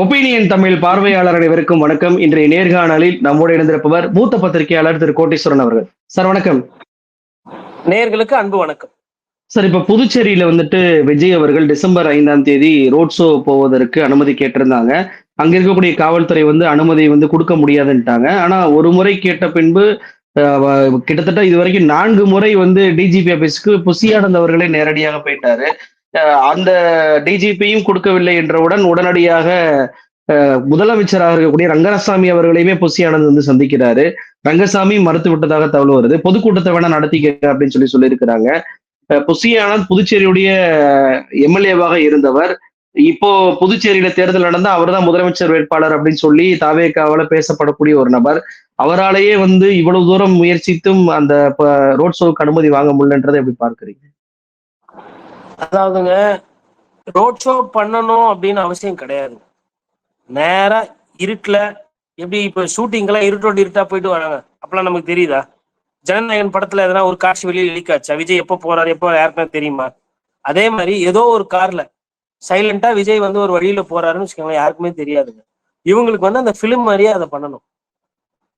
Opinion Tamil பார்வையாளர் அனைவருக்கும் வணக்கம். இன்றைய நேர்காணலில் நம்மோடு இணைந்திருப்பவர் மூத்த பத்திரிகையாளர் திரு கோட்டீஸ்வரன் அவர்கள். சார் வணக்கம். நேயர்களுக்கு அன்பு வணக்கம். சார் இப்ப புதுச்சேரியில வந்துட்டு விஜய் அவர்கள் டிசம்பர் ஐந்தாம் தேதி ரோட் ஷோ போவதற்கு அனுமதி கேட்டிருந்தாங்க. அங்க இருக்கக்கூடிய காவல்துறை வந்து அனுமதி வந்து கொடுக்க முடியாதுன்ட்டாங்க. ஆனா ஒரு முறை கேட்ட பின்பு கிட்டத்தட்ட இது வரைக்கும் நான்கு முறை வந்து டிஜிபி ஆபீஸ்க்கு புசியானந்த் அவர்களே நேரடியாக போயிட்டாரு. அந்த டிஜிபியும் கொடுக்கவில்லை என்றவுடன் உடனடியாக முதலமைச்சராக இருக்கக்கூடிய ரங்கராசாமி அவர்களையுமே புசியானந்த் வந்து சந்திக்கிறாரு. ரங்கசாமி மறுத்து விட்டதாக தகவல் வருது. பொதுக்கூட்டத்தை வேணா நடத்திக்க அப்படின்னு சொல்லி சொல்லியிருக்கிறாங்க. அஹ் புசியானந்த் புதுச்சேரியுடைய எம்எல்ஏவாக இருந்தவர். இப்போ புதுச்சேரியில தேர்தல் நடந்தா அவர்தான் முதலமைச்சர் வேட்பாளர் அப்படின்னு சொல்லி தாவேக்காவால பேசப்படக்கூடிய ஒரு நபர். அவராலேயே வந்து இவ்வளவு தூரம் முயற்சித்தும் அந்த ரோட் ஷோவுக்கு அனுமதி வாங்க முடியலன்றதை எப்படி பார்க்கறீங்க? அதாவதுங்க ரோட் ஷோ பண்ணணும் அப்படின்னு அவசியம் கிடையாது. நேரா இருட்டில் எப்படி இப்ப ஷூட்டிங்கெல்லாம் இருட்டோடு இருட்டா போயிட்டு வராங்க. அப்பெல்லாம் நமக்கு தெரியுதா? ஜனநாயகன் படத்துல எதனா ஒரு காட்சி வெளியில் லீக் ஆச்சா? விஜய் எப்போ போறாரு எப்போ யாருக்குமே தெரியுமா? அதே மாதிரி ஏதோ ஒரு கார்ல சைலண்டா விஜய் வந்து ஒரு வழியில போறாருன்னு வச்சுக்கோங்களேன் யாருக்குமே தெரியாதுங்க. இவங்களுக்கு வந்து அந்த ஃபிலிம் மாதிரியே அதை பண்ணணும்.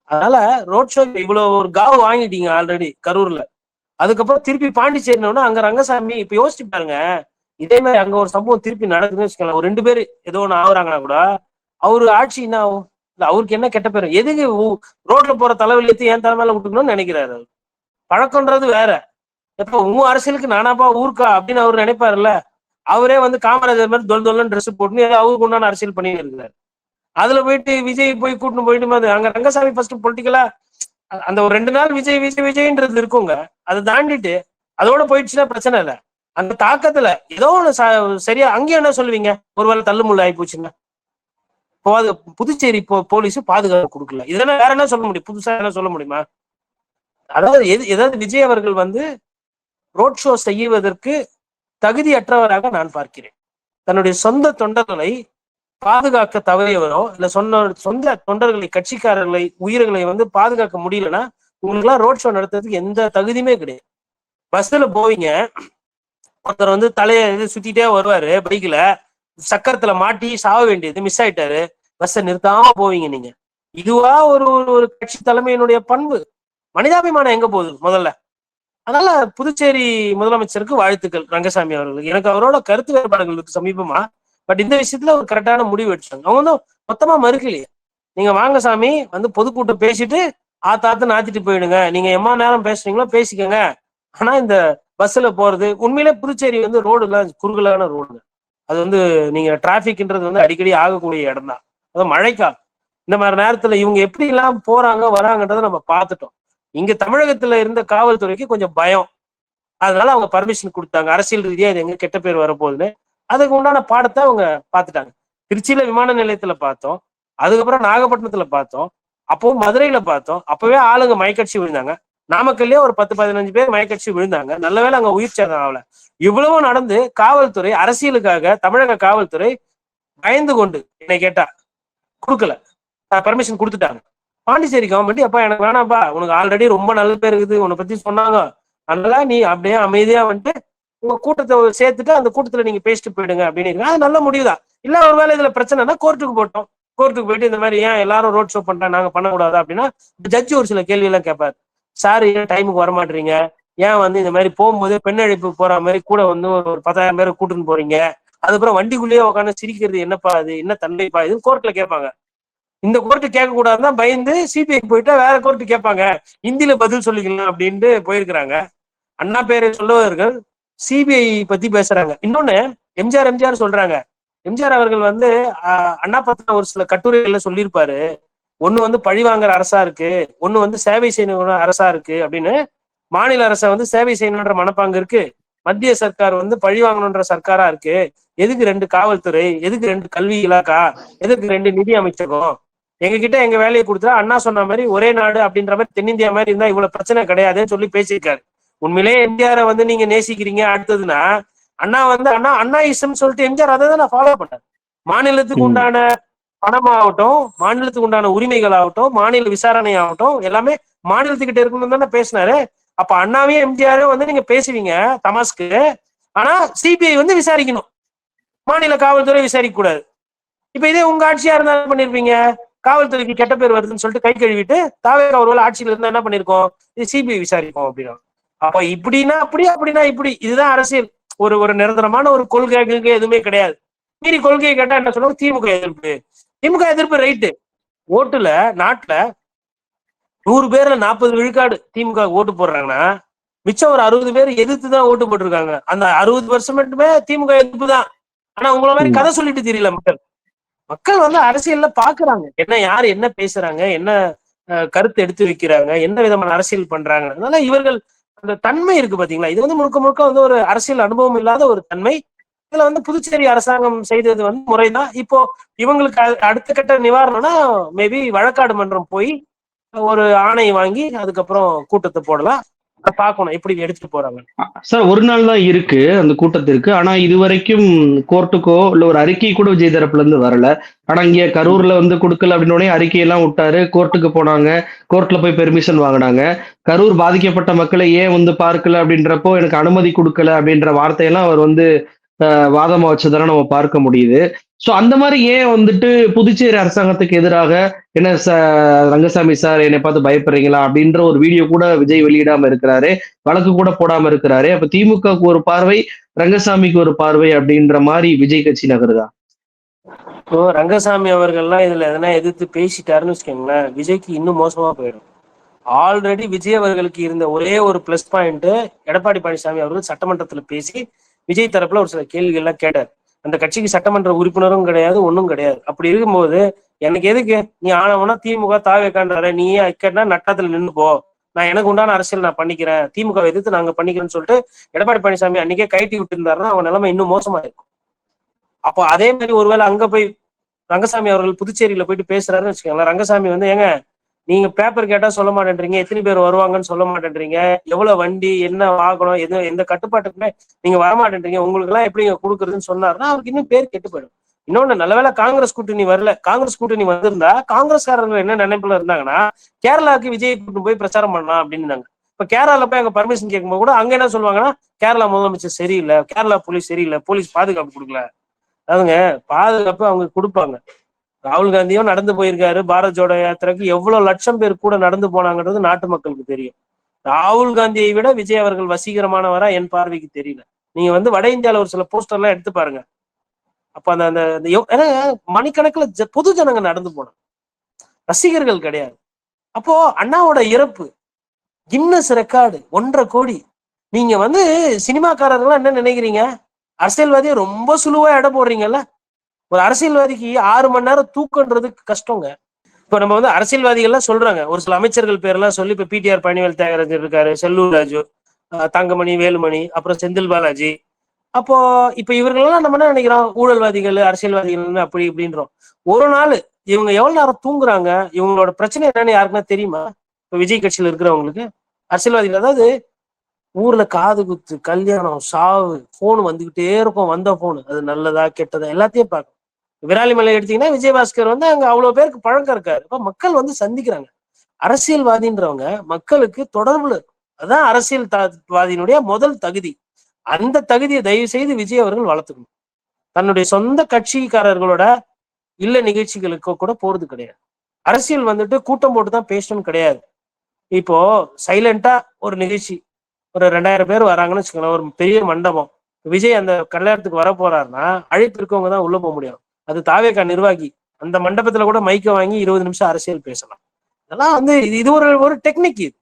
அதனால ரோட் ஷோ இவ்வளவு ஒரு காவு வாங்கிட்டீங்க ஆல்ரெடி கரூர்ல. அதுக்கப்புறம் திருப்பி பாண்டிச்சேரினோட அங்க ரங்கசாமி இப்ப யோசிச்சு பாருங்க. இதே மாதிரி அங்க ஒரு சம்பவம் திருப்பி நடக்குதுன்னு வச்சுக்கலாம் ஒரு ரெண்டு பேர் ஏதோ ஒண்ணு ஆகுறாங்கன்னா கூட அவரு ஆட்சி என்ன ஆகும்? இல்ல அவருக்கு என்ன கெட்ட பேரும் எதுக்கு ரோட்ல போற தலைவலியத்தை என் தலைமையில விட்டுக்கணும்னு நினைக்கிறாரு பழக்கம்ன்றது வேற. எப்ப உன் அரசியலுக்கு நானாப்பா ஊருக்கா அப்படின்னு அவர் நினைப்பாருல்ல. அவரே வந்து காமராஜர் மாதிரி தொல் தொல்லன்னு ட்ரெஸ் போட்டுன்னு அவருக்கு உண்டான அரசியல் பண்ணி இருக்கிறாரு அதுல போயிட்டு விஜய் போய் கூட்டின்னு போயிட்டு அங்க ரங்கசாமி ஃபர்ஸ்ட் பொலிட்டிக்கலா அந்த ஒரு ரெண்டு நாள் விஜய் விஜய் விஜய்ன்றது இருக்குங்க. அதை தாண்டிட்டு அதோட போயிடுச்சுன்னா பிரச்சனை இல்லை. அந்த தாக்கத்துல ஏதோ ஒண்ணு ச- சரியா அங்கேயும் என்ன சொல்லுவீங்க? ஒருவேளை தள்ளுமுள்ள ஆகி போச்சுன்னா. புதுச்சேரி போ போலீஸ் பாதுகாப்பு கொடுக்கல. இதெல்லாம் வேற என்ன சொல்ல முடியும்? புதுசா என்ன சொல்ல முடியுமா? அதாவது எது ஏதாவது விஜய் அவர்கள் வந்து ரோட் ஷோ செய்வதற்கு தகுதியற்றவராக நான் பார்க்கிறேன். தன்னுடைய சொந்த தொண்டர்களை பாதுகாக்க தவறியவரோ இல்ல சொன்ன சொந்த தொண்டர்களை கட்சிக்காரர்களை உயிர்களை வந்து பாதுகாக்க முடியலன்னா உங்களுக்குலாம் ரோட் ஷோ நடத்துறதுக்கு எந்த தகுதியுமே கிடையாது. பஸ்ல போவீங்க. ஒருத்தர் வந்து தலைய சுத்திட்டே வருவாரு பைக்ல சக்கரத்துல மாட்டி சாவ வேண்டியது மிஸ் ஆயிட்டாரு. பஸ்ஸை நிறுத்தாம போவீங்க நீங்க. இதுவா ஒரு ஒரு- ஒரு கட்சி தலைமையினுடைய பண்பு. மனிதாபிமானம் எங்க போகுது முதல்ல? அதனால புதுச்சேரி முதலமைச்சருக்கு வாழ்த்துக்கள் ரங்கசாமி அவர்களுக்கு. எனக்கு அவரோட கருத்து வேறுபாடுகளுக்கு சமீபமா. பட் இந்த விஷயத்துல ஒரு கரெக்டான முடிவு எடுத்தாங்க அவங்க வந்து மொத்தமா மறுக்கலையே. நீங்க வாங்க சாமி வந்து பொதுக்கூட்டம் பேசிட்டு ஆத்தாத்து நாத்திட்டு போயிடுங்க. நீங்க எம்மா நேரம் பேசுறீங்களோ பேசிக்கங்க. ஆனா இந்த பஸ்ல போறது உண்மையிலே புதுச்சேரி வந்து ரோடு எல்லாம் குறுகலான ரோடு அது வந்து நீங்க டிராபிக்ன்றது வந்து அடிக்கடி ஆகக்கூடிய இடம் தான். அது மழைக்காலம். இந்த மாதிரி நேரத்துல இவங்க எப்படி எல்லாம் போறாங்க வராங்கன்றதை நம்ம பார்த்துட்டோம். இங்க தமிழகத்துல இருந்த காவல்துறைக்கு கொஞ்சம் பயம். அதனால அவங்க பர்மிஷன் கொடுத்தாங்க. அரசியல் ரீதியா இது எங்க கெட்ட பேர் வரப்போகுதுன்னு. அதுக்கு உண்டான பாடத்தை அவங்க பார்த்துட்டாங்க. திருச்சியில விமான நிலையத்துல பார்த்தோம். அதுக்கப்புறம் நாகப்பட்டினத்துல பார்த்தோம். அப்போ மதுரையில பார்த்தோம். அப்பவே ஆளுங்க மயக்கட்சி விழுந்தாங்க. நாமக்கல்லே ஒரு பத்து பதினஞ்சு பேர் மயக்கட்சி விழுந்தாங்க. நல்ல வேளை அங்க உயிர் சேதம் ஆகல. இவ்வளவும் நடந்து காவல்துறை அரசியலுக்காக தமிழக காவல்துறை பயந்து கொண்டு என்னை கேட்டா கொடுக்கல. பர்மிஷன் கொடுத்துட்டாங்க. பாண்டிச்சேரி கவர்மெண்ட் அப்பா எனக்கு வேணாம்ப்பா. உனக்கு ஆல்ரெடி ரொம்ப நல்ல பேர் இருக்குது. உன்னை பத்தி சொன்னாங்க. அதனால நீ அப்படியே அமைதியா வந்துட்டு உங்க கூட்டத்தை சேர்த்துட்டு அந்த கூட்டத்துல நீங்க பேசிட்டு போயிடுங்க அப்படின்னு அது நல்ல முடிவுதான். இல்ல ஒருவேளை இதுல பிரச்சனைனா கோர்ட்டுக்கு போட்டோம். கோர்ட்டுக்கு போயிட்டு இந்த மாதிரி ஏன் எல்லாரும் ரோட் ஷோ பண்றேன் நாங்க பண்ணக்கூடாது அப்படின்னா ஜட்ஜி ஒரு சில கேள்வி எல்லாம் கேட்பாரு. சார் ஏன் டைமுக்கு வரமாட்டீங்க? ஏன் வந்து இந்த மாதிரி போகும்போது பெண் அழைப்பு போற மாதிரி கூட வந்து ஒரு பத்தாயிரம் பேரை கூட்டுன்னு போறீங்க? அதுக்கப்புறம் வண்டிக்குள்ளேயே உட்காந்து சிரிக்கிறது என்னப்பா இது? என்ன தன்மைப்பா இது கோர்ட்ல கேட்பாங்க. இந்த கோர்ட்டு கேட்க கூடாதுன்னா பயந்து சிபிஐ போயிட்டா வேற கோர்ட்டு கேட்பாங்க. ஹிந்தியில பதில் சொல்லிக்கலாம் அப்படின்ட்டு போயிருக்கிறாங்க. அண்ணா பேரை சொல்லுவர்கள் சிபிஐ பத்தி பேசுறாங்க. இன்னொன்னு எம்ஜிஆர் எம்ஜிஆர் சொல்றாங்க. எம்ஜிஆர் அவர்கள் வந்து அண்ணா பத்திர ஒரு சில கட்டுரைகள்ல சொல்லியிருப்பாரு. ஒண்ணு வந்து பழி வாங்குற அரசா இருக்கு. ஒண்ணு வந்து சேவை செய்யணும் அரசா இருக்கு அப்படின்னு மாநில அரசை வந்து சேவை செய்யணுன்ற மனப்பாங்கு இருக்கு. மத்திய சர்க்கார் வந்து பழி வாங்கணுன்ற சர்க்காரா இருக்கு. எதுக்கு ரெண்டு காவல்துறை? எதுக்கு ரெண்டு கல்வி இலாக்கா? எதுக்கு ரெண்டு நிதி அமைச்சகம்? எங்க கிட்ட எங்க வேலையை கொடுத்தா அண்ணா சொன்ன மாதிரி ஒரே நாடு அப்படின்ற மாதிரி தென்னிந்தியா மாதிரி இருந்தா இவ்வளவு பிரச்சனை கிடையாதுன்னு சொல்லி பேசியிருக்காரு. உண்மையிலே எம்ஜிஆரை வந்து நீங்க நேசிக்கிறீங்க. அடுத்ததுன்னா அண்ணா வந்து அண்ணா அண்ணா இசம் சொல்லிட்டு எம்ஜிஆர் அதை தான் நான் ஃபாலோ பண்ணேன். மாநிலத்துக்கு. உண்டான பணமாகட்டும் மாநிலத்துக்கு உண்டான உரிமைகள் ஆகட்டும் மாநில விசாரணை ஆகட்டும் எல்லாமே மாநிலத்துக்கிட்ட இருக்கணும் தானே பேசினாரு. அப்ப அண்ணாவையும் எம்ஜிஆரும் வந்து நீங்க பேசுவீங்க தமாஸ்க்கு ஆனா சிபிஐ வந்து விசாரிக்கணும். மாநில காவல்துறை விசாரிக்க கூடாது. இப்ப இதே உங்க ஆட்சியா இருந்தா என்ன பண்ணிருப்பீங்க. காவல்துறைக்கு கெட்ட பேர் வருதுன்னு சொல்லிட்டு கை கழுவிட்டு தாவேக ஒருவேளை ஆட்சியில இருந்தா என்ன பண்ணிருக்கோம்? இது சிபிஐ விசாரிப்போம் அப்படின்னா. அப்ப இப்படின்னா அப்படி அப்படின்னா இப்படி. இதுதான் அரசியல். ஒரு ஒரு நிரந்தரமான ஒரு கொள்கை கிள்கை எதுவுமே கிடையாது. மீறி கொள்கையை கேட்டா என்ன சொல்லுவாங்க? திமுக எதிர்ப்பு. திமுக எதிர்ப்பு ரைட்டு ஓட்டுல நாட்டுல நூறு பேர்ல நாற்பது விழுக்காடு திமுக ஓட்டு போடுறாங்கன்னா மிச்சம் ஒரு அறுபது பேர் எதிர்த்து தான் ஓட்டு போட்டிருக்காங்க. அந்த அறுபது பர்சன்ட்டுமே திமுக எதிர்ப்பு தான். ஆனா உங்கள மாதிரி கதை சொல்லிட்டு தெரியல மக்கள். மக்கள் வந்து அரசியல்ல பாக்குறாங்க. என்ன யார் என்ன பேசுறாங்க? என்ன கருத்து எடுத்து வைக்கிறாங்க? என்ன விதமான அரசியல் பண்றாங்க? அதனால இவர்கள் அந்த தன்மை இருக்கு பாத்தீங்களா? இது வந்து முழுக்க முழுக்க வந்து ஒரு அரசியல் அனுபவம் இல்லாத ஒரு தன்மை. இதுல வந்து புதுச்சேரி அரசாங்கம் செய்தது வந்து முறைதான். இப்போ இவங்களுக்கு அடுத்த கட்ட நிவாரணம்னா மேபி வழக்காடு மன்றம் போய் ஒரு ஆணை வாங்கி அதுக்கப்புறம் கூட்டத்தை போடலாம். பாக்கணும். எப்படி எடுத்துட்டு போறாங்க. சார் ஒரு நாள் தான் இருக்கு அந்த கூட்டத்திற்கு. ஆனா இதுவரைக்கும் கோர்ட்டுக்கோ இல்ல ஒரு அறிக்கை கூட விஜய் தரப்புல இருந்து வரல. ஆனா இங்க கரூர்ல வந்து கொடுக்கல அப்படின்னு உடனே அறிக்கையெல்லாம் விட்டாரு. கோர்ட்டுக்கு போனாங்க. கோர்ட்ல போய் பெர்மிஷன் வாங்கினாங்க. கரூர் பாதிக்கப்பட்ட மக்களை ஏன் வந்து பார்க்கல அப்படின்றப்போ எனக்கு அனுமதி கொடுக்கல அப்படின்ற வார்த்தையெல்லாம் அவர் வந்து வாதமா வச்சதெல்லாம் நம்ம பார்க்க முடியுது. ஸோ அந்த மாதிரி ஏன் வந்துட்டு புதுச்சேரி அரசாங்கத்துக்கு எதிராக என்ன ச ரங்கசாமி சார் என்னை பார்த்து பயப்படுறீங்களா? அப்படின்ற ஒரு வீடியோ கூட விஜய் வெளியிடாம இருக்கிறாரு. வழக்கு கூட போடாம இருக்கிறாரு. அப்ப திமுகவுக்கு ஒரு பார்வை ரங்கசாமிக்கு ஒரு பார்வை அப்படின்ற மாதிரி விஜய் கட்சி நகருதா? இப்போ ரங்கசாமி அவர்கள்லாம் இதுல எதனா எதிர்த்து பேசிட்டாருன்னு வச்சுக்கோங்களேன் விஜய்க்கு இன்னும் மோசமா போயிடும். ஆல்ரெடி விஜய் அவர்களுக்கு இருந்த ஒரே ஒரு பிளஸ் பாயிண்ட் எடப்பாடி பழனிசாமி அவர்கள் சட்டமன்றத்துல பேசி விஜய் தரப்புல ஒரு சில கேள்விகள்லாம் கேட்டார். அந்த கட்சிக்கு சட்டமன்ற உறுப்பினரும் கிடையாது ஒன்றும் கிடையாது. அப்படி இருக்கும்போது எனக்கு எதுக்கு? நீ ஆனவனா திமுக தாவேக்கான்றாரு. நீ இக்கட்னா நட்டத்துல நின்று போ. நான் எனக்கு உண்டான அரசியல் நான் பண்ணிக்கிறேன். திமுக எதிர்த்து நாங்க பண்ணிக்கிறேன்னு சொல்லிட்டு எடப்பாடி பழனிசாமி அன்னைக்கே கைட்டி விட்டு இருந்தாருன்னா அவன் நிலைமை இன்னும் மோசமா இருக்கும். அப்போ அதே மாதிரி ஒருவேளை அங்க போய் ரங்கசாமி அவர்கள் புதுச்சேரியில போயிட்டு பேசுறாருன்னு வச்சுக்கோங்களேன். ரங்கசாமி வந்து ஏங்க நீங்க பேப்பர் கேட்டா சொல்ல மாட்டேன்றீங்க. எத்தனை பேர் வருவாங்கன்னு சொல்ல மாட்டேன்றீங்க. எவ்வளவு வண்டி என்ன வாகனம் எது எந்த கட்டுப்பாட்டுக்குமே நீங்க வரமாட்டேன்றீங்க உங்களுக்கு எல்லாம் எப்படி கொடுக்குறதுன்னு சொன்னாருன்னா அவருக்கு இன்னும் பேர் கெட்டு போயிடும். இன்னொன்னு நல்லவேளை காங்கிரஸ் கூட்டணி வரல. காங்கிரஸ் கூட்டணி வந்திருந்தா காங்கிரஸ்காரர்கள் என்ன நினைப்புல இருந்தாங்கன்னா கேரளாவுக்கு விஜய் கூட்டு போய் பிரச்சாரம் பண்ணலாம் அப்படின்னு இப்ப கேரளால போய் அங்க பர்மிஷன் கேட்கும்போது கூட அங்க என்ன சொல்லுவாங்கன்னா கேரளா முதலமைச்சர் சரியில்லை. கேரளா போலீஸ் சரியில்லை. போலீஸ் பாதுகாப்பு கொடுக்கல. அதுங்க பாதுகாப்பு அவங்க கொடுப்பாங்க. ராகுல் காந்தியும் நடந்து போயிருக்காரு. பாரத் ஜோடோ யாத்திரைக்கு எவ்வளவு லட்சம் பேர் கூட நடந்து போனாங்கன்றது நாட்டு மக்களுக்கு தெரியும். ராகுல் காந்தியை விட விஜய் அவர்கள் வசீகரமானவரா என் பார்வைக்கு தெரியல. நீங்க வந்து வட இந்தியாவில் ஒரு சில போஸ்டர் எல்லாம் எடுத்து பாருங்க. அப்ப அந்த அந்த ஏன்னா மணிக்கணக்கில் பொது ஜனங்க நடந்து போனாங்க. ரசிகர்கள் கிடையாது. அப்போ அண்ணாவோட இறப்பு கின்னஸ் ரெக்கார்டு ஒன்றரை கோடி. நீங்க வந்து சினிமாக்காரர்கள்லாம் என்ன நினைக்கிறீங்க? அரசியல்வாதியை ரொம்ப சுலுவா எடை போடுறீங்கல்ல? ஒரு அரசியல்வாதிக்கு ஆறு மணி நேரம் தூக்கன்றது கஷ்டங்க. இப்போ நம்ம வந்து அரசியல்வாதிகள்லாம் சொல்றாங்க. ஒரு சில அமைச்சர்கள் பேரெல்லாம் சொல்லி இப்போ பிடிஆர் பழனிவேல் தியாகராஜர் இருக்காரு செல்லூர் ராஜு தங்கமணி வேலுமணி அப்புறம் செந்தில் பாலாஜி. அப்போ இப்போ இவர்களெல்லாம் நம்ம என்ன நினைக்கிறோம்? ஊழல்வாதிகள் அரசியல்வாதிகள் அப்படி இப்படின்றோம். ஒரு நாள் இவங்க எவ்வளவு நேரம் தூங்குறாங்க? இவங்களோட பிரச்சனை என்னன்னு யாருக்குன்னா தெரியுமா? இப்போ விஜய் கட்சியில இருக்கிறவங்களுக்கு. அரசியல்வாதிகள் அதாவது ஊர்ல காது குத்து கல்யாணம் சாவு போன் வந்துகிட்டே இருக்கும். வந்த போன் அது நல்லதா கெட்டதா எல்லாத்தையும் பார்க்கும் விராலிமலை எடுத்தீங்கன்னா விஜயபாஸ்கர் வந்து அங்க அவ்வளவு பேருக்கு பழக்கம் இருக்காரு இப்ப மக்கள் வந்து சந்திக்கிறாங்க. அரசியல்வாதின்றவங்க மக்களுக்கு தொடர்புல அதுதான் அதான் அரசியல் வாதியினுடைய முதல் தகுதி. அந்த தகுதியை தயவு செய்து விஜய் அவர்கள் வளர்த்துக்கணும். தன்னுடைய சொந்த கட்சிக்காரர்களோட இல்ல நிகழ்ச்சிகளுக்கு கூட போறது கிடையாது. அரசியல் வந்துட்டு கூட்டம் போட்டு தான் பேசணும் கிடையாது. இப்போ சைலண்டா ஒரு நிகழ்ச்சி ஒரு ரெண்டாயிரம் பேர் வராங்கன்னு வச்சுக்கோங்களேன் ஒரு பெரிய மண்டபம். விஜய் அந்த கல்யாணத்துக்கு வர போறாருன்னா அழைப்பு இருக்கவங்க தான் உள்ள போக முடியும். அது தாவேக்கா நிர்வாகி. அந்த மண்டபத்துல கூட மைக்க வாங்கி இருபது நிமிஷம் அரசியல் பேசலாம். இதெல்லாம் வந்து இது இது ஒரு ஒரு டெக்னிக் இது.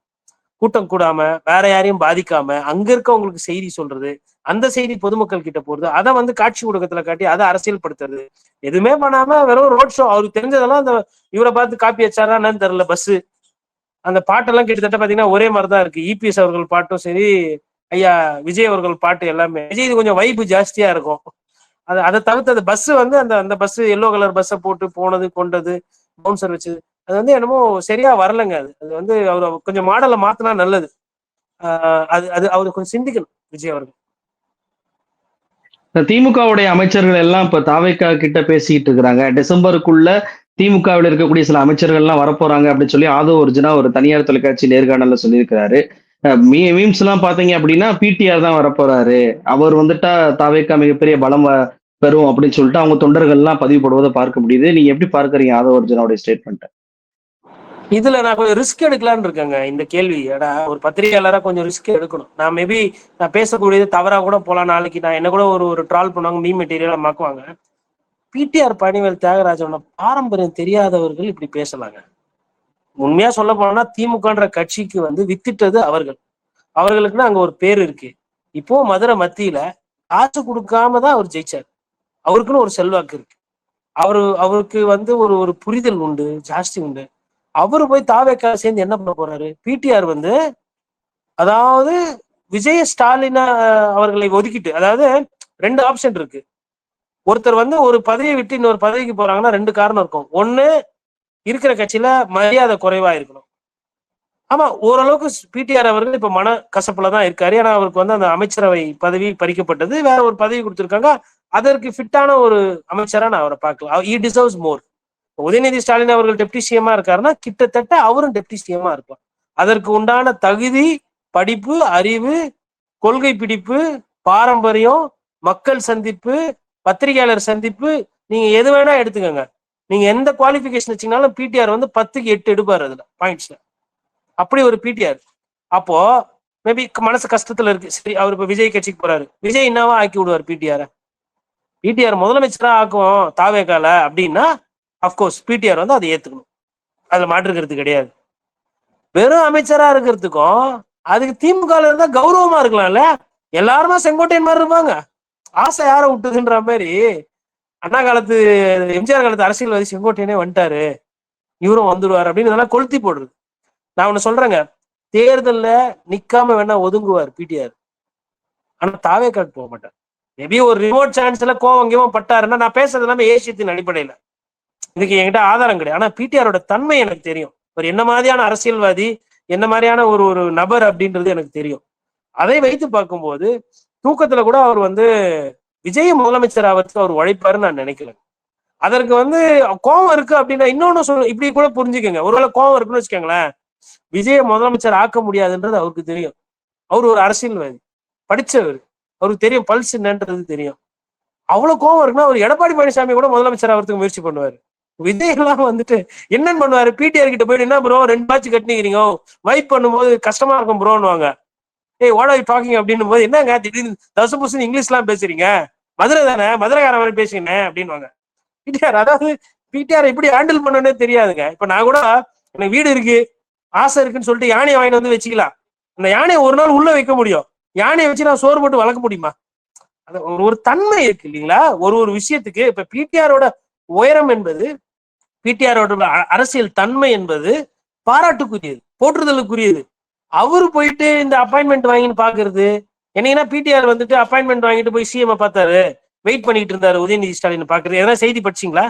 கூட்டம் கூடாம வேற யாரையும் பாதிக்காம அங்க இருக்கவங்களுக்கு செய்தி சொல்றது அந்த செய்தி பொதுமக்கள் கிட்ட போறது அதை வந்து காட்சி ஊடகத்துல காட்டி அதை அரசியல்படுத்துறது எதுவுமே பண்ணாம வெறும் ரோட் ஷோ அவருக்கு தெரிஞ்சதெல்லாம் அந்த இவரை பார்த்து காப்பி வச்சாரா என்னன்னு தெரியல பஸ் அந்த பாட்டெல்லாம் கிட்டத்தட்ட பாத்தீங்கன்னா ஒரே மாதிரி தான் இருக்கு இபிஎஸ் அவர்கள் பாட்டும் சரி ஐயா விஜய் அவர்கள் பாட்டு எல்லாமே. விஜய் இது கொஞ்சம் வைப்பு ஜாஸ்தியா இருக்கும். அது அதை தவிர்த்து அந்த பஸ் வந்து அந்த அந்த பஸ் எல்லோ கலர் பஸ்ஸை போட்டு போனது கொண்டது பவுன்சர் வச்சது. அது வந்து என்னமோ சரியா வரலங்க அது. அது வந்து அவர் கொஞ்சம் மாடலை மாத்தினா நல்லது. அது அது அவர் கொஞ்சம் சிந்திக்கணும் விஜய் அவர்கள். திமுகவுடைய அமைச்சர்கள் எல்லாம் இப்ப தாவேக்கா கிட்ட பேசிக்கிட்டு இருக்கிறாங்க. டிசம்பருக்குள்ள திமுகவில் இருக்கக்கூடிய சில அமைச்சர்கள் எல்லாம் வரப்போறாங்க அப்படின்னு சொல்லி ஆதோ ஒரிஜினா ஒரு தனியார் தொலைக்காட்சி நேர்காணல சொல்லியிருக்கிறாரு. மீம்ஸ் எல்லாம் பாத்தீங்க அப்படின்னா பிடிஆர் தான் வரப்போறாரு. அவர் வந்துட்டா தாவேக்கா மிகப்பெரிய பலம் பெறும் அப்படின்னு சொல்லிட்டு அவங்க தொண்டர்கள்லாம் பதிவு போடுவதை பார்க்க முடியுது. நீங்க எப்படி பார்க்கறீங்க அர்ஜுனாவுடைய ஸ்டேட்மெண்ட்டை இதுல நான் கொஞ்சம் ரிஸ்க் எடுக்கலாம்னு இருக்கேங்க இந்த கேள்வி. ஏடா ஒரு பத்திரிகையாளராக கொஞ்சம் ரிஸ்க் எடுக்கணும். நான் மேபி நான் பேசக்கூடியது தவறாக கூட போகலாம் நாளைக்கு நான் என்ன கூட ஒரு ஒரு ட்ரால் பண்ணுவாங்க மீ மெட்டீரியலாக மாக்குவாங்க. பிடிஆர் பழனிவேல் தியாகராஜனோட பாரம்பரியம் தெரியாதவர்கள் இப்படி பேசலாங்க. உண்மையா சொல்ல போனா திமுகன்ற கட்சிக்கு வந்து வித்திட்டது அவர்கள். அவர்களுக்குன்னு அங்க ஒரு பேர் இருக்கு. இப்போ மதுரை மத்தியில காசு கொடுக்காம தான் அவர் ஜெயிச்சார். அவருக்குன்னு ஒரு செல்வாக்கு இருக்கு. அவரு அவருக்கு வந்து ஒரு ஒரு புரிதல் உண்டு ஜாஸ்தி உண்டு. அவரு போய் தாவேக்கா சேர்ந்து என்ன பண்ண போறாரு? பிடிஆர் வந்து அதாவது விஜய ஸ்டாலின அவர்களை ஒதுக்கிட்டு அதாவது ரெண்டு ஆப்ஷன் இருக்கு. ஒருத்தர் வந்து ஒரு பதவியை விட்டு இன்னொரு பதவிக்கு போறாங்கன்னா ரெண்டு காரணம் இருக்கும். ஒண்ணு இருக்கிற கட்சியில மரியாதை குறைவா இருக்கணும். ஆமா ஓரளவுக்கு பிடிஆர் அவர்கள் இப்ப மன கசப்புல தான் இருக்காரு. ஏன்னா அவருக்கு வந்து அந்த அமைச்சரவை பதவி பறிக்கப்பட்டது. வேற ஒரு பதவி கொடுத்திருக்காங்க. அதற்கு ஃபிட்டான ஒரு அமைச்சரா நான் அவரை பார்க்கலாம் he deserves more Udhayanidhi Stalin அவர்கள் டெப்டி சிஎம்மா இருக்காருன்னா கிட்டத்தட்ட அவரும் டெப்டி சிஎம்மா இருக்கலாம். அதற்கு உண்டான தகுதி படிப்பு அறிவு கொள்கை பிடிப்பு பாரம்பரியம் மக்கள் சந்திப்பு பத்திரிகையாளர் சந்திப்பு நீங்க எது வேணா எடுத்துக்கோங்க. நீங்க எந்த குவாலிபிகேஷன் வச்சீங்கனாலும் பிடிஆர் வந்து பத்துக்கு எட்டு எடுப்பார் அதுல பாயிண்ட்ஸ்ல அப்படி ஒரு பிடிஆர் அப்போ மேபி மனசு கஷ்டத்துல இருக்கு. சரி அவர் இப்ப விஜய் கட்சிக்கு போறாரு. விஜய் என்னவா ஆக்கி விடுவார் பிடிஆரை பிடிஆர் முதலமைச்சரா ஆக்குவோம் தாவேகால அப்படின்னா அப்கோர்ஸ் பிடிஆர் வந்து அதை ஏத்துக்கணும். அதுல மாற்றுக்கிறது கிடையாது. வெறும் அமைச்சரா இருக்கிறதுக்கும் அதுக்கு திமுக இருந்தா கௌரவமா இருக்கலாம்ல? எல்லாருமே செங்கோட்டையன் மாதிரி இருப்பாங்க. ஆசை யார விட்டுதுன்ற மாதிரி அண்ணா காலத்து எம்ஜிஆர் காலத்து அரசியல்வாதி செங்கோட்டையனே வந்துட்டாரு. இவரும் வந்துடுவார் அப்படின்னு இதெல்லாம் கொளுத்தி போடுறது. நான் ஒண்ணு சொல்றேங்க. தேர்தல்ல நிக்காம வேணா ஒதுங்குவார் பிடிஆர் ஆனா தாவே காட்டு போக மாட்டார். மேபி ஒரு ரிமோட் சான்ஸ்ல கோவம் கீவம் பட்டாருன்னா நான் பேசுறது எல்லாமே ஏசியத்தின் அடிப்படையில. இதுக்கு என்கிட்ட ஆதாரம் கிடையாது. ஆனா பிடிஆரோட தன்மை எனக்கு தெரியும். ஒரு என்ன மாதிரியான அரசியல்வாதி என்ன மாதிரியான ஒரு ஒரு நபர் அப்படின்றது எனக்கு தெரியும். அதை வைத்து பார்க்கும்போது தூக்கத்துல கூட அவர் வந்து விஜய் முதலமைச்சர் ஆவதுக்கு அவர் உழைப்பாருன்னு நான் நினைக்கல அதற்கு வந்து கோவம் இருக்கு அப்படின்னா இன்னொன்னு சொல்ல இப்படி கூட புரிஞ்சுக்கோங்க. ஒருவேளை கோவம் இருக்குன்னு வச்சுக்கோங்களேன். விஜய முதலமைச்சர் ஆக்க முடியாதுன்றது அவருக்கு தெரியும். அவர் ஒரு அரசியல்வாதி. படிச்சவர். அவருக்கு தெரியும் பல்ஸ் என்னன்றது தெரியும். அவ்வளவு கோவம் இருக்குன்னா அவர் எடப்பாடி பழனிசாமி கூட முதலமைச்சர் ஆகிறதுக்கு முயற்சி பண்ணுவாரு. விதைகள்லாம் வந்துட்டு என்னன்னு பண்ணுவாரு? பிடிஆர் கிட்ட போயிட்டு என்ன ப்ரோ ரெண்டு மேட்ச் கட்டினீங்க வைப் பண்ணும்போது கஷ்டமா இருக்கும் ப்ரோன்னுவாங்க ஏய் ஓட டாக்கிங் அப்படின்னும் போது என்னங்க திடீர்னு தசு புசு இங்கிலீஷ் எல்லாம் பேசுறீங்க? மதுரை தானே? மதுரைக்கார மாதிரி பேசுங்க அப்படின்வாங்க பிடிஆர் அதாவது பிடிஆர் எப்படி ஹேண்டில் பண்ணனே தெரியாதுங்க. இப்ப நான் கூட எனக்கு வீடு இருக்கு ஆசை இருக்குன்னு சொல்லிட்டு யானையை வாங்கிட்டு வந்து வச்சுக்கலாம். அந்த யானையை ஒரு நாள் உள்ள வைக்க முடியும். யானையை வச்சு நான் சோறு போட்டு வளர்க்க முடியுமா? அது ஒரு ஒரு தன்மை இருக்கு இல்லைங்களா? ஒரு ஒரு விஷயத்துக்கு இப்ப பிடிஆரோட உயரம் என்பது பிடிஆரோட அரசியல் தன்மை என்பது பாராட்டுக்குரியது போற்றுதலுக்குரியது. அவரு போயிட்டு இந்த அப்பாயின்மெண்ட் வாங்கின்னு பாக்குறது என்னைன்னா பிடிஆர் வந்துட்டு அப்பாயின்மெண்ட் வாங்கிட்டு போய் சிஎம் பார்த்தாரு வெயிட் பண்ணிட்டு இருந்தாரு உதயநிதி ஸ்டாலின் பாக்குறது எதனா செய்தி படிச்சீங்களா?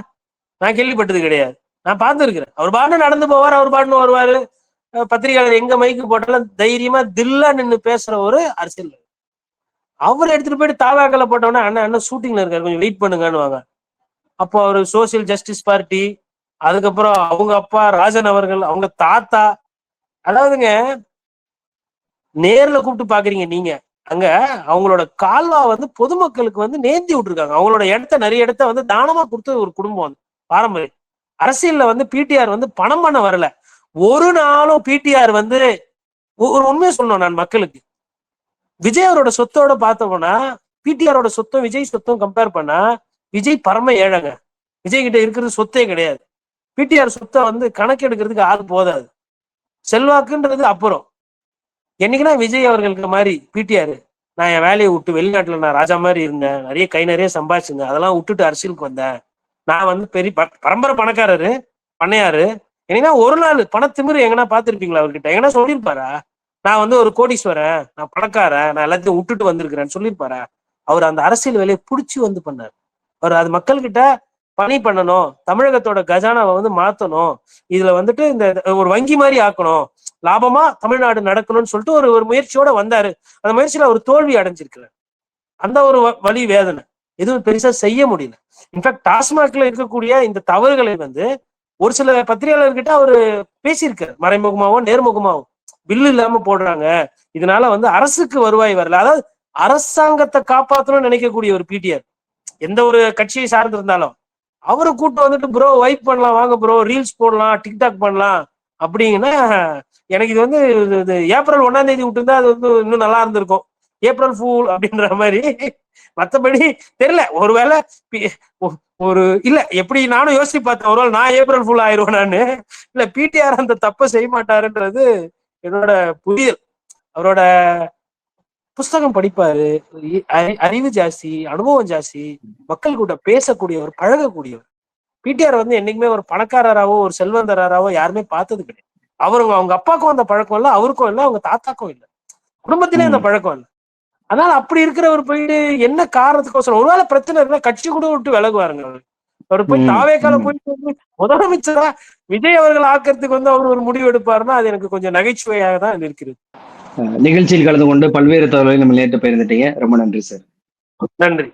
நான் கேள்விப்பட்டது கிடையாது. நான் பார்த்துருக்கிறேன். அவர் பாட்டு நடந்து போவார் அவர் பாட்டுன்னு வருவாரு. பத்திரிகையாளர் எங்க மைக்கு போட்டாலும் தைரியமா தில்லா நின்று பேசுற ஒரு அரசியல். அவர் எடுத்துட்டு போயிட்டு தாவாக்கல போட்டோம்னா அண்ணன் அண்ணன் ஷூட்டிங்ல இருக்காரு. கொஞ்சம் வெயிட் பண்ணுங்கன்னு வாங்க அப்போ அவர் சோசியல் ஜஸ்டிஸ் பார்ட்டி அதுக்கப்புறம் அவங்க அப்பா ராஜன் அவர்கள் அவங்க தாத்தா. அதாவதுங்க நேர்ல கூப்பிட்டு பாக்குறீங்க நீங்க. அங்க அவங்களோட கால்வா வந்து பொதுமக்களுக்கு வந்து நேர்த்தி விட்டுருக்காங்க. அவங்களோட இடத்த நிறைய இடத்த வந்து தானமா கொடுத்த ஒரு குடும்பம் வந்து பாரம்பரியம். அரசியல்ல வந்து பிடிஆர் வந்து பணம் பண்ண வரல. ஒரு நாளும் பிடிஆர் வந்து ஒரு உண்மையை சொல்லணும் நான் மக்களுக்கு. விஜய் அவரோட சொத்தோட பார்த்தோம்னா பிடிஆரோட சொத்தும் விஜய் சொத்தும் கம்பேர் பண்ணா விஜய் பரம ஏழைங்க. விஜய் கிட்ட இருக்கிறது சொத்தே கிடையாது. பிடிஆர் சொத்தை வந்து கணக்கெடுக்கிறதுக்கு ஆள் போதாது. செல்வாக்குன்றது அப்புறம். என்னைக்குன்னா விஜய் அவர்களுக்கு மாதிரி பிடிஆர் நான் என் வேலையை விட்டு வெளிநாட்டில் நான் ராஜா மாதிரி இருந்தேன். நிறைய கை நிறைய சம்பாதிச்சுங்க அதெல்லாம் விட்டுட்டு அரசியலுக்கு வந்தேன். நான் வந்து பெரிய பரம்பரை பணக்காரரு பண்ணையாரு. ஏன்னா ஒரு நாள் பணத்திமிரு எங்கன்னா பார்த்துருப்பீங்களா அவர்கிட்ட? எங்கன்னா சொல்லியிருப்பாரா நான் வந்து ஒரு கோடீஸ்வரன் நான் பணக்காரன் நான் எல்லாத்தையும் விட்டுட்டு வந்திருக்கிறேன்னு சொல்லியிருப்பாரா அவர் அந்த அரசியல் வேலையை பிடிச்சி வந்து பண்ணார். அவர் அது மக்கள்கிட்ட பணி பண்ணணும் தமிழகத்தோட கஜானாவை வந்து மாத்தணும் இதுல வந்துட்டு இந்த ஒரு வங்கி மாதிரி ஆக்கணும் லாபமா தமிழ்நாடு நடக்கணும்னு சொல்லிட்டு ஒரு ஒரு முயற்சியோட வந்தாரு. அந்த முயற்சியில அவர் தோல்வி அடைஞ்சிருக்கிறார். அந்த ஒரு வழி வேதனை. எதுவும் பெருசா செய்ய முடியல. இன்ஃபேக்ட் டாஸ்மாக்ல இருக்கக்கூடிய இந்த தவறுகளை வந்து ஒரு சில பத்திரிகையாளர்கிட்ட அவர் பேசியிருக்காரு. மறைமுகமாவோ நேர்முகமாவோ. பில்லு இல்லாம போடுறாங்க. இதனால வந்து அரசுக்கு வருவாய் வரல. அதாவது அரசாங்கத்தை காப்பாற்றணும்னு நினைக்கக்கூடிய ஒரு பிடிஆர் எந்த ஒரு கட்சியை சார்ந்திருந்தாலும். அவரை கூட்டு வந்துட்டு ப்ரோ வைப் பண்ணலாம். வாங்க ப்ரோ ரீல்ஸ் போடலாம். டிக்டாக் பண்ணலாம். அப்படிங்கன்னா எனக்கு இது வந்து இது- ஏப்ரல் ஒன்னாம் தேதி விட்டுருந்தா அது வந்து இன்னும் நல்லா இருந்திருக்கும். ஏப்ரல் ஃபூல் அப்படின்ற மாதிரி மத்தபடி தெரியல. ஒருவேளை ஒரு இல்ல எப்படி நானும் யோசிச்சு பார்த்தேன் ஒருவேளை நான் ஏப்ரல் ஃபுல் ஆயிருவேன் நானு இல்ல பிடிஆர் அந்த தப்பை செய்ய மாட்டாருன்றது என்னோட புரிதல். அவரோட புஸ்தகம் படிப்பாரு அறிவு ஜாஸ்தி அனுபவம் ஜாஸ்தி மக்கள் கூட பேசக்கூடியவர் பழகக்கூடியவர். பிடிஆர் வந்து என்னைக்குமே ஒரு பணக்காரராவோ ஒரு செல்வந்தராவோ யாருமே பார்த்தது கிடையாது. அவருங்க அவங்க அப்பாவுக்கும் அந்த பழக்கம் இல்லை அவருக்கும் இல்லை அவங்க தாத்தாக்கும் இல்லை. குடும்பத்திலே அந்த. பழக்கம் இல்லை. அதனால அப்படி இருக்கிறவர் போயிட்டு என்ன காரணத்துக்கோசரம்? ஒருவேளை பிரச்சனை இருந்தா கட்சி கூட விட்டு விலகுவாருங்க அவரு. அவர் போய் தாவேக்கால. போயிட்டு முதலமைச்சரா விஜய் அவர்கள் ஆக்கிறதுக்கு வந்து அவர் ஒரு முடிவு எடுப்பாருன்னா அது எனக்கு கொஞ்சம் நகைச்சுவையாக தான் இருக்கிறது. நிகழ்ச்சியில் கலந்து கொண்டு பல்வேறு தகவல்களை நம்ம நேற்று பகிர்ந்துட்டீங்க. ரொம்ப நன்றி சார். நன்றி.